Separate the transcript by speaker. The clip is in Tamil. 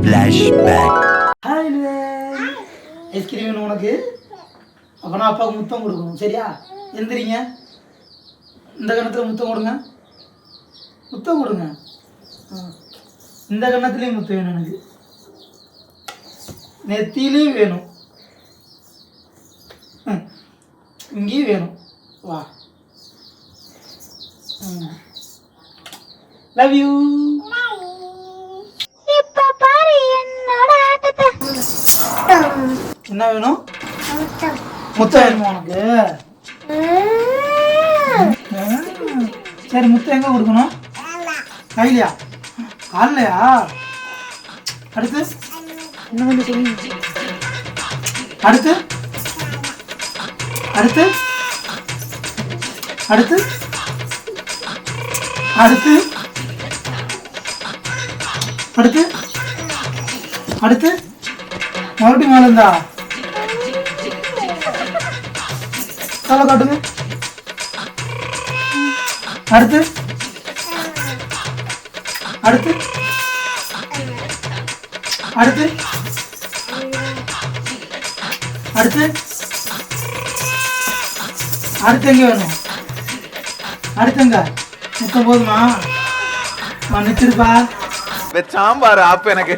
Speaker 1: ஃப்ளாஷ்பேக் ஹாய் ஐஸ்கிரீம் வேணும் உனக்கு அப்போனா அப்பாவுக்கு முத்தம் கொடுக்கணும் சரியா எந்திரிங்க இந்த கணத்தில் முத்தம் கொடுங்க முத்தம் கொடுங்க இந்த கண்ணத்துலேயும் முத்தம் வேணும் எனக்கு நெத்திலையும் வேணும் இங்கேயும் வேணும் வா லவ் யூ என்ன வேணும்? முத்தம். வேணுமா உனக்கு. சரி முத்தம் எங்க கொடுக்கணும்? கையிலையா? கால்லையா? அடுத்து? அடுத்து? அடுத்து? அடுத்து? அடுத்து? அடுத்து? அடுத்து? மறுபடியும் மேலே இருந்தா? தலை காட்டுங்க அடுத்து. அடுத்து. அடுத்து. அடுத்து. அடுத்து எங்க வேணும் அடுத்து எங்க? முத்தம் போதுமா? மன்னிச்சிருப்பா
Speaker 2: சாம்பார் ஆப்பு எனக்கு.